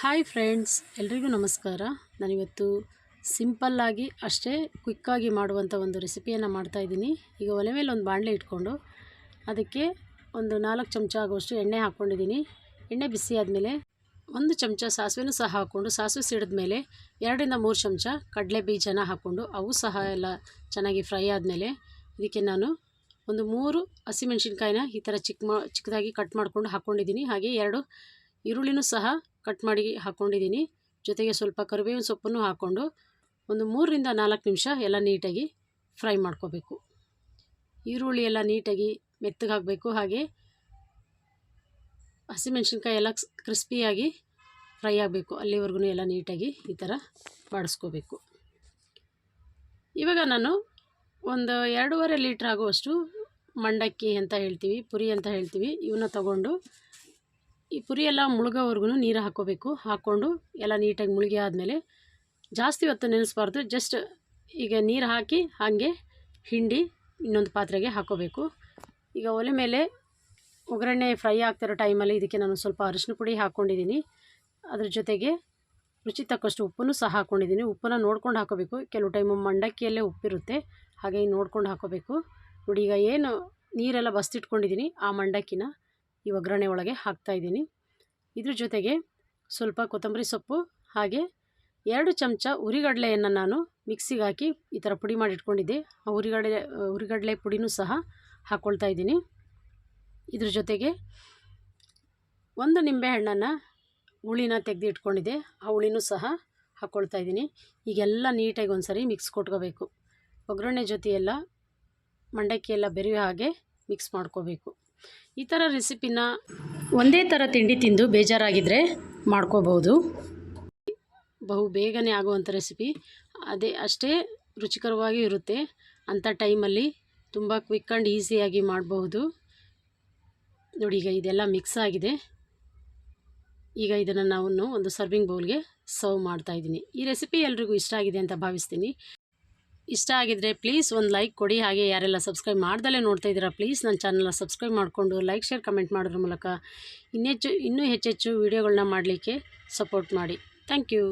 Hi friends, ಎಲ್ರಿಗೂ ನಮಸ್ಕಾರ. ನಾನಿವತ್ತು ಸಿಂಪಲ್ಲಾಗಿ ಅಷ್ಟೇ ಕ್ವಿಕ್ಕಾಗಿ ಮಾಡುವಂಥ ಒಂದು ರೆಸಿಪಿಯನ್ನು ಮಾಡ್ತಾಯಿದ್ದೀನಿ ಈಗ ಒಲೆ ಮೇಲೆ ಒಂದು ಬಾಣಲೆ ಇಟ್ಕೊಂಡು ಅದಕ್ಕೆ ಒಂದು ನಾಲ್ಕು ಚಮಚ ಆಗುವಷ್ಟು ಎಣ್ಣೆ ಹಾಕ್ಕೊಂಡಿದ್ದೀನಿ. ಎಣ್ಣೆ ಬಿಸಿ ಆದಮೇಲೆ ಒಂದು ಚಮಚ ಸಾಸಿವೆನೂ ಸಹ ಹಾಕ್ಕೊಂಡು, ಸಾಸಿವೆ ಸಿಡಿದ ಮೇಲೆ ಎರಡರಿಂದ ಮೂರು ಚಮಚ ಕಡಲೆ ಬೀಜನ ಹಾಕ್ಕೊಂಡು, ಅವು ಸಹ ಎಲ್ಲ ಚೆನ್ನಾಗಿ ಫ್ರೈ ಆದಮೇಲೆ ಇದಕ್ಕೆ ನಾನು ಒಂದು ಮೂರು ಹಸಿಮೆಣ್ಸಿನ್ಕಾಯಿನ ಈ ಥರ ಚಿಕ್ಕ ಚಿಕ್ಕದಾಗಿ ಕಟ್ ಮಾಡಿಕೊಂಡು ಹಾಕ್ಕೊಂಡಿದ್ದೀನಿ. ಹಾಗೆ ಎರಡು ಈರುಳ್ಳಿನೂ ಸಹ ಕಟ್ ಮಾಡಿ ಹಾಕ್ಕೊಂಡಿದ್ದೀನಿ ಜೊತೆಗೆ ಸ್ವಲ್ಪ ಕರಿಬೇವಿನ ಸೊಪ್ಪನ್ನು ಹಾಕ್ಕೊಂಡು ಒಂದು ಮೂರರಿಂದ ನಾಲ್ಕು ನಿಮಿಷ ಎಲ್ಲ ನೀಟಾಗಿ ಫ್ರೈ ಮಾಡ್ಕೋಬೇಕು. ಈರುಳ್ಳಿ ಎಲ್ಲ ನೀಟಾಗಿ ಮೆತ್ತಗೆ ಹಾಕಬೇಕು. ಹಾಗೆ ಹಸಿಮೆಣ್ಸಿನ್ಕಾಯಿ ಎಲ್ಲ ಕ್ರಿಸ್ಪಿಯಾಗಿ ಫ್ರೈ ಆಗಬೇಕು. ಅಲ್ಲಿವರೆಗೂ ಎಲ್ಲ ನೀಟಾಗಿ ಈ ಥರ ಬಾಡಿಸ್ಕೋಬೇಕು ಇವಾಗ ನಾನು ಒಂದು ಎರಡೂವರೆ ಲೀಟ್ರ್ ಆಗುವಷ್ಟು ಮಂಡಕ್ಕಿ ಅಂತ ಹೇಳ್ತೀವಿ, ಪುರಿ ಅಂತ ಹೇಳ್ತೀವಿ ಇವನ್ನ ತಗೊಂಡು ಈ ಪುರಿ ಎಲ್ಲ ಮುಳುಗೋವರೆಗೂ ನೀರು ಹಾಕ್ಕೋಬೇಕು ಹಾಕ್ಕೊಂಡು ಎಲ್ಲ ನೀಟಾಗಿ ಮುಳುಗಿ ಆದಮೇಲೆ ಜಾಸ್ತಿ ಹೊತ್ತು ನೆನೆಸ್ಬಾರ್ದು. ಜಸ್ಟ್ ಈಗ ನೀರು ಹಾಕಿ ಹಾಗೆ ಹಿಂಡಿ ಇನ್ನೊಂದು ಪಾತ್ರೆಗೆ ಹಾಕ್ಕೋಬೇಕು ಈಗ ಒಲೆ ಮೇಲೆ ಒಗ್ಗರಣೆ ಫ್ರೈ ಆಗ್ತಿರೋ ಟೈಮಲ್ಲಿ ಇದಕ್ಕೆ ನಾನು ಸ್ವಲ್ಪ ಅರಿಶಿನ ಪುಡಿ ಹಾಕ್ಕೊಂಡಿದ್ದೀನಿ. ಅದ್ರ ಜೊತೆಗೆ ರುಚಿ ತಕ್ಕಷ್ಟು ಉಪ್ಪನ್ನು ಸಹ ಹಾಕ್ಕೊಂಡಿದ್ದೀನಿ. ಉಪ್ಪನ್ನು ನೋಡ್ಕೊಂಡು ಹಾಕೋಬೇಕು. ಕೆಲವು ಟೈಮು ಮಂಡಕ್ಕಿಯಲ್ಲೇ ಉಪ್ಪಿರುತ್ತೆ. ಹಾಗೆ ನೋಡ್ಕೊಂಡು ಹಾಕೋಬೇಕು. ನೋಡಿ ಈಗ ಏನು ನೀರೆಲ್ಲ ಬಸ್ತಿಟ್ಕೊಂಡಿದ್ದೀನಿ ಆ ಮಂಡಕ್ಕಿನ. ಈ ಒಗ್ಗರಣೆ ಒಳಗೆ ಹಾಕ್ತಾಯಿದ್ದೀನಿ ಇದ್ರ ಜೊತೆಗೆ ಸ್ವಲ್ಪ ಕೊತ್ತಂಬರಿ ಸೊಪ್ಪು ಹಾಗೆ ಎರಡು ಚಮಚ ಉರಿಗಡಲೆಯನ್ನು ನಾನು ಮಿಕ್ಸಿಗೆ ಹಾಕಿ ಈ ಥರ ಪುಡಿ ಮಾಡಿ ಇಟ್ಕೊಂಡಿದ್ದೆ. ಆ ಉರಿಗಡಲೆ ಉರಿಗಡಲೆ ಪುಡಿನೂ ಸಹ ಹಾಕ್ಕೊಳ್ತಾ ಇದ್ದೀನಿ. ಇದ್ರ ಜೊತೆಗೆ ಒಂದು ನಿಂಬೆಹಣ್ಣನ್ನು ಹುಳಿನ ತೆಗೆದು ಇಟ್ಕೊಂಡಿದ್ದೆ. ಆ ಹುಳಿನೂ ಸಹ ಹಾಕ್ಕೊಳ್ತಾ ಇದ್ದೀನಿ. ಈಗೆಲ್ಲ ನೀಟಾಗಿ ಒಂದು ಸರಿ ಮಿಕ್ಸ್ ಕೊಟ್ಕೋಬೇಕು. ಒಗ್ಗರಣೆ ಜೊತೆಯೆಲ್ಲ ಮಂಡಕ್ಕಿ ಎಲ್ಲ ಬೆರೆಯೋ ಹಾಗೆ ಮಿಕ್ಸ್ ಮಾಡ್ಕೋಬೇಕು. ಈ ಥರ ರೆಸಿಪಿನ ಒಂದೇ ಥರ ತಿಂಡಿ ತಿಂದು ಬೇಜಾರಾಗಿದ್ದರೆ ಮಾಡ್ಕೋಬೋದು ಬಹು ಬೇಗನೆ ಆಗುವಂಥ ರೆಸಿಪಿ. ಅದೇ ಅಷ್ಟೇ ರುಚಿಕರವಾಗಿ ಇರುತ್ತೆ. ಅಂಥ ಟೈಮಲ್ಲಿ ತುಂಬ ಕ್ವಿಕ್ ಆ್ಯಂಡ್ ಈಸಿಯಾಗಿ ಮಾಡಬಹುದು. ನೋಡಿ ಈಗ ಇದೆಲ್ಲ ಮಿಕ್ಸ್ ಆಗಿದೆ. ಈಗ ಇದನ್ನು ನಾವು ಒಂದು ಸರ್ವಿಂಗ್ ಬೌಲ್ಗೆ ಸರ್ವ್ ಮಾಡ್ತಾಯಿದ್ದೀನಿ ಈ ರೆಸಿಪಿ ಎಲ್ರಿಗೂ ಇಷ್ಟ ಆಗಿದೆ ಅಂತ ಭಾವಿಸ್ತೀನಿ. ಇಷ್ಟ ಆಗಿದ್ರೆ ಪ್ಲೀಸ್ ಒಂದು ಲೈಕ್ ಕೊಡಿ. ಹಾಗೆ ಯಾರೆಲ್ಲ ಸಬ್ಸ್ಕ್ರೈಬ್ ಮಾಡ್ದಲೇ ನೋಡ್ತಾ ಇದ್ದೀರಾ ಪ್ಲೀಸ್ ನನ್ನ ಚಾನಲ್ನ ಸಬ್ಸ್ಕ್ರೈಬ್ ಮಾಡಿಕೊಂಡು ಲೈಕ್ ಶೇರ್ ಕಮೆಂಟ್ ಮಾಡೋದ್ರ ಮೂಲಕ ಇನ್ನೆಚ್ಚು, ಇನ್ನೂ ಹೆಚ್ಚೆಚ್ಚು ವೀಡಿಯೋಗಳನ್ನ ಮಾಡಲಿಕ್ಕೆ ಸಪೋರ್ಟ್ ಮಾಡಿ. Thank you